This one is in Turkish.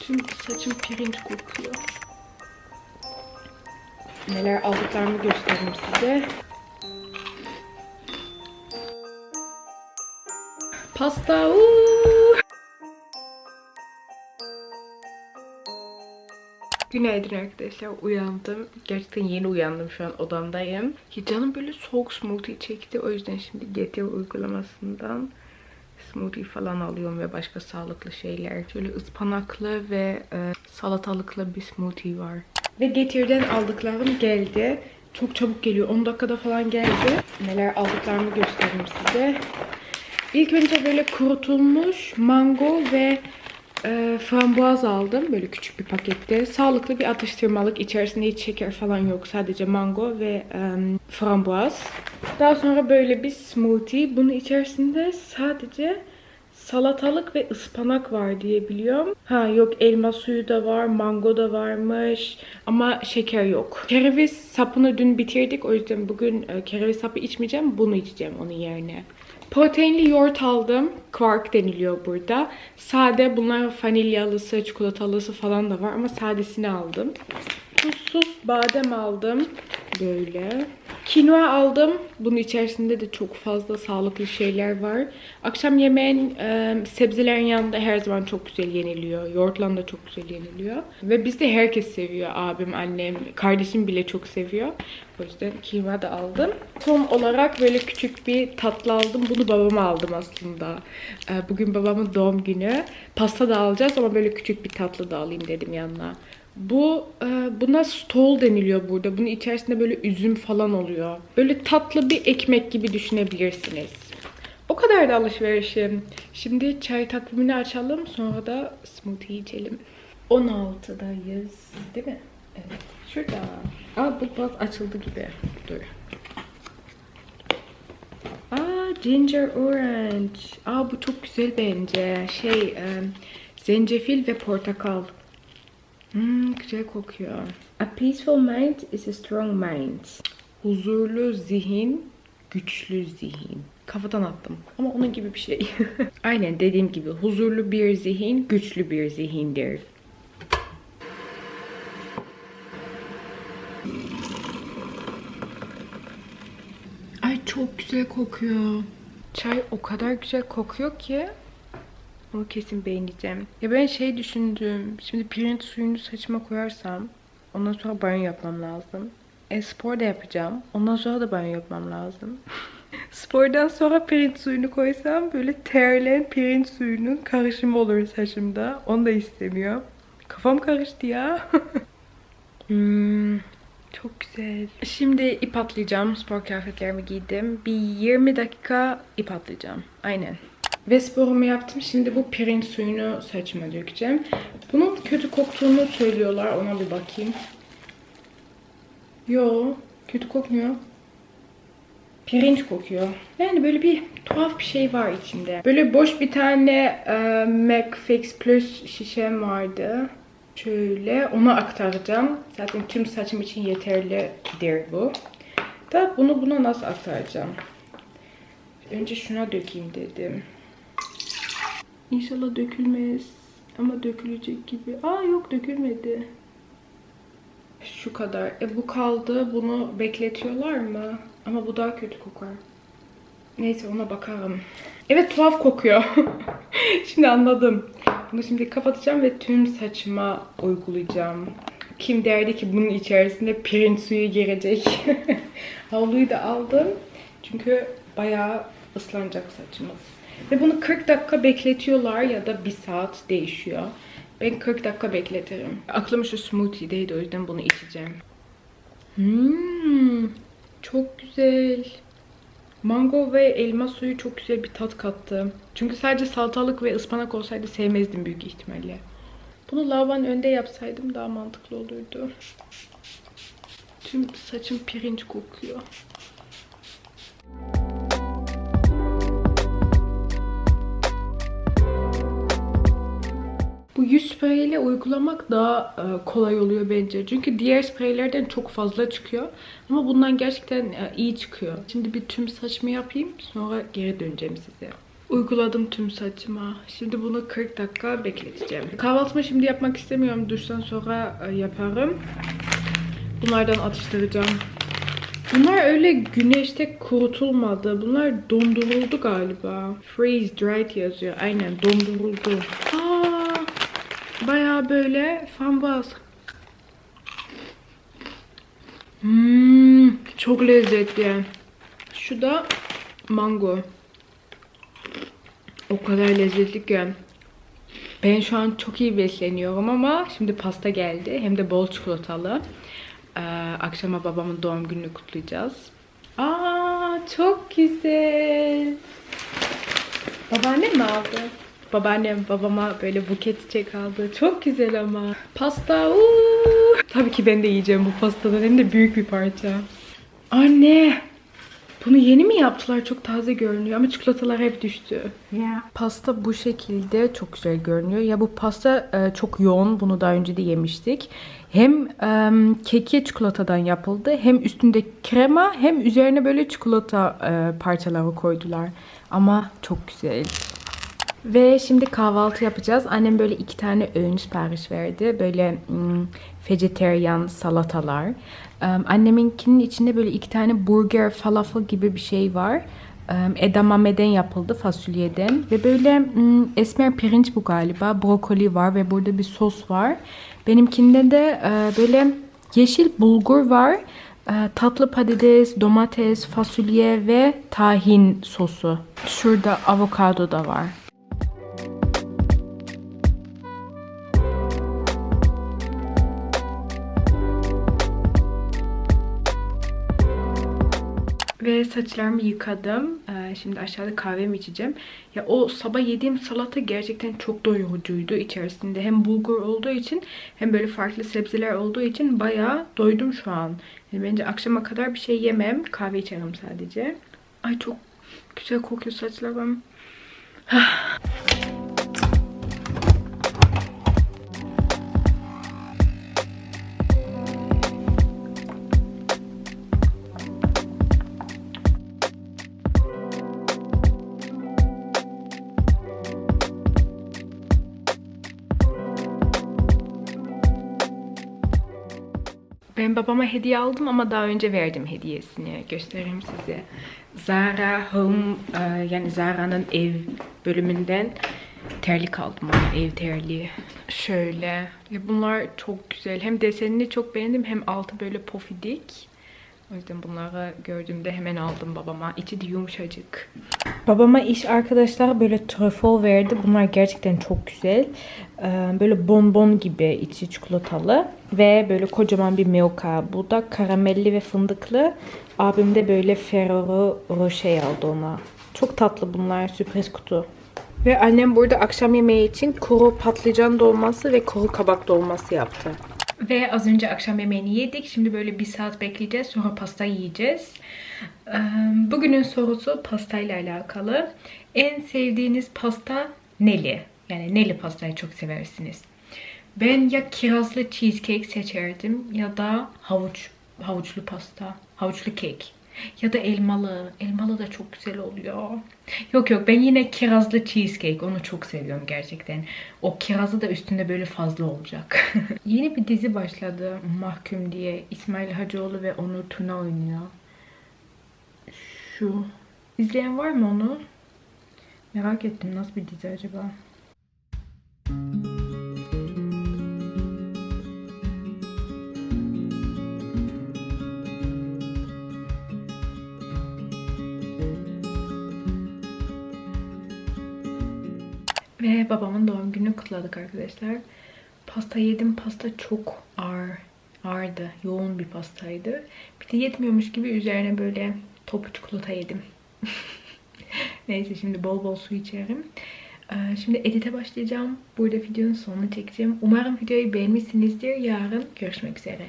Tüm saçım pirinç kokuyor. Neler aldıklarımı göstereyim size. Pasta. uuu. Günaydın arkadaşlar. Uyandım. Gerçekten yeni uyandım şu an odamdayım. Ya canım böyle soğuk smoothie çekti. O yüzden şimdi Getir uygulamasından smoothie falan alıyorum ve başka sağlıklı şeyler. Şöyle ıspanaklı ve e, salatalıklı bir smoothie var. Ve Getir'den aldıklarım geldi. Çok çabuk geliyor. 10 dakikada falan geldi. Neler aldıklarımı göstereyim size. İlk önce böyle kurutulmuş mango ve e, frambuaz aldım. Böyle küçük bir pakette. Sağlıklı bir atıştırmalık. İçerisinde hiç şeker falan yok. Sadece mango ve e, frambuaz. Daha sonra böyle bir smoothie. Bunun içerisinde sadece salatalık ve ıspanak var diye biliyorum. Ha yok elma suyu da var, mango da varmış ama şeker yok. Kereviz sapını dün bitirdik o yüzden bugün e, kereviz sapı içmeyeceğim. Bunu içeceğim onun yerine. Proteinli yoğurt aldım. Quark deniliyor burada. Sade bunlar vanilyalısı, çikolatalısı falan da var ama sadesini aldım. Tuzsuz badem aldım. Böyle. Kinoa aldım. Bunun içerisinde de çok fazla sağlıklı şeyler var. Akşam yemeğin e, sebzelerin yanında her zaman çok güzel yeniliyor. Yoğurtla da çok güzel yeniliyor. Ve bizde herkes seviyor. Abim, annem, kardeşim bile çok seviyor. O yüzden kinoa da aldım. Son olarak böyle küçük bir tatlı aldım. Bunu babama aldım aslında. E, bugün babamın doğum günü. Pasta da alacağız ama böyle küçük bir tatlı da alayım dedim yanına. Bu e, buna stol deniliyor burada. Bunun içerisinde böyle üzüm falan oluyor. Böyle tatlı bir ekmek gibi düşünebilirsiniz. O kadar da alışverişim. Şimdi çay takvimini açalım. Sonra da smoothie içelim. 16'dayız. Değil mi? Evet. Şurada. Aa bu biraz açıldı gibi. Dur. Aa ginger orange. Aa bu çok güzel bence. Şey e, zencefil ve portakal. Hmm, güzel kokuyor. A peaceful mind is a strong mind. Huzurlu zihin, güçlü zihin. Kafadan attım. Ama onun gibi bir şey. Aynen dediğim gibi huzurlu bir zihin, güçlü bir zihindir. Ay çok güzel kokuyor. Çay o kadar güzel kokuyor ki onu kesin beğeneceğim. Ya ben şey düşündüm. Şimdi pirinç suyunu saçıma koyarsam ondan sonra banyo yapmam lazım. E spor da yapacağım. Ondan sonra da banyo yapmam lazım. Spordan sonra pirinç suyunu koysam böyle terleyen pirinç suyunun karışımı olur saçımda. Onu da istemiyor. Kafam karıştı ya. hmm, çok güzel. Şimdi ip atlayacağım. Spor kıyafetlerimi giydim. Bir 20 dakika ip atlayacağım. Aynen. Ve sporumu yaptım. Şimdi bu pirinç suyunu saçıma dökeceğim. Bunun kötü koktuğunu söylüyorlar. Ona bir bakayım. Yo, kötü kokmuyor. Pirinç kokuyor. Yani böyle bir tuhaf bir şey var içinde. Böyle boş bir tane e, McFix Plus şişem vardı. Şöyle onu aktaracağım. Zaten tüm saçım için yeterlidir bu. Da bunu buna nasıl aktaracağım? Önce şuna dökeyim dedim. İnşallah dökülmez. Ama dökülecek gibi. Aa yok dökülmedi. Şu kadar. E bu kaldı. Bunu bekletiyorlar mı? Ama bu daha kötü kokar. Neyse ona bakarım. Evet tuhaf kokuyor. şimdi anladım. Bunu şimdi kapatacağım ve tüm saçıma uygulayacağım. Kim derdi ki bunun içerisinde pirinç suyu girecek. Havluyu da aldım. Çünkü bayağı ıslanacak saçımız. Ve bunu 40 dakika bekletiyorlar ya da 1 saat değişiyor. Ben 40 dakika bekletirim. Aklım şu smoothie'deydi o yüzden bunu içeceğim. Hmm, çok güzel. Mango ve elma suyu çok güzel bir tat kattı. Çünkü sadece salatalık ve ıspanak olsaydı sevmezdim büyük ihtimalle. Bunu lavanın önünde yapsaydım daha mantıklı olurdu. Tüm saçım pirinç kokuyor. Yüz spreyiyle uygulamak daha e, kolay oluyor bence. Çünkü diğer spreylerden çok fazla çıkıyor. Ama bundan gerçekten e, iyi çıkıyor. Şimdi bir tüm saçımı yapayım. Sonra geri döneceğim size. Uyguladım tüm saçıma. Şimdi bunu 40 dakika bekleteceğim. Kahvaltımı şimdi yapmak istemiyorum. Duştan sonra e, yaparım. Bunlardan atıştıracağım. Bunlar öyle güneşte kurutulmadı. Bunlar donduruldu galiba. Freeze dried yazıyor. Aynen donduruldu. Aa, bayağı böyle frambuaz. Hmm, çok lezzetli. Şu da mango. O kadar lezzetli ki. Ben şu an çok iyi besleniyorum ama şimdi pasta geldi. Hem de bol çikolatalı. Ee, akşama babamın doğum gününü kutlayacağız. Aa çok güzel. Babaannem mi aldı? Babaannem babama böyle buket çiçek aldı. Çok güzel ama. Pasta. Uuu. Tabii ki ben de yiyeceğim bu pastadan. Hem de büyük bir parça. Anne. Bunu yeni mi yaptılar? Çok taze görünüyor ama çikolatalar hep düştü. Yeah. Pasta bu şekilde çok güzel görünüyor. Ya bu pasta e, çok yoğun. Bunu daha önce de yemiştik. Hem e, keki çikolatadan yapıldı. Hem üstünde krema hem üzerine böyle çikolata e, parçaları koydular. Ama çok güzel. Ve şimdi kahvaltı yapacağız. Annem böyle iki tane öğün sipariş verdi. Böyle mm, vegetarian salatalar. Um, anneminkinin içinde böyle iki tane burger, falafel gibi bir şey var. Um, edamameden yapıldı fasulyeden. Ve böyle mm, esmer pirinç bu galiba. Brokoli var ve burada bir sos var. Benimkinde de e, böyle yeşil bulgur var. Tatlı patates, domates, fasulye ve tahin sosu. Şurada avokado da var. Saçlarımı yıkadım. Ee, şimdi aşağıda kahvemi içeceğim. Ya o sabah yediğim salata gerçekten çok doyurucuydu. İçerisinde hem bulgur olduğu için hem böyle farklı sebzeler olduğu için bayağı doydum şu an. Yani bence akşama kadar bir şey yemem. Kahve içerim sadece. Ay çok güzel kokuyor saçlarım. Ben babama hediye aldım ama daha önce verdim hediyesini. Göstereyim size. Zara Home e, yani Zara'nın ev bölümünden terlik aldım ona ev terliği. Şöyle. Ya bunlar çok güzel. Hem desenini çok beğendim hem altı böyle pofidik. O yüzden bunları gördüğümde hemen aldım babama. İçi de yumuşacık. Babama iş arkadaşlar böyle trüffle verdi. Bunlar gerçekten çok güzel. Ee, Böyle bonbon gibi içi çikolatalı. Ve böyle kocaman bir milka. Bu da karamelli ve fındıklı. Abim de böyle Ferrero Rocher aldı ona. Çok tatlı bunlar. Sürpriz kutu. Ve annem burada akşam yemeği için kuru patlıcan dolması ve kuru kabak dolması yaptı. Ve az önce akşam yemeğini yedik. Şimdi böyle bir saat bekleyeceğiz. Sonra pasta yiyeceğiz. Bugünün sorusu pastayla alakalı. En sevdiğiniz pasta neli? Yani neli pastayı çok seversiniz. Ben ya kirazlı cheesecake seçerdim ya da havuç havuçlu pasta, havuçlu kek. Ya da elmalı. Elmalı da çok güzel oluyor. Yok yok ben yine kirazlı cheesecake. Onu çok seviyorum gerçekten. O kirazı da üstünde böyle fazla olacak. Yeni bir dizi başladı. Mahkum diye. İsmail Hacıoğlu ve Onur Tuna oynuyor. Şu. İzleyen var mı onu? Merak ettim nasıl bir dizi acaba? Ve babamın doğum gününü kutladık arkadaşlar. Pasta yedim. Pasta çok ağır. Ağırdı. Yoğun bir pastaydı. Bir de yetmiyormuş gibi üzerine böyle topu çikolata yedim. Neyse şimdi bol bol su içerim. Ee, Şimdi edite başlayacağım. Burada videonun sonunu çekeceğim. Umarım videoyu beğenmişsinizdir. Yarın görüşmek üzere.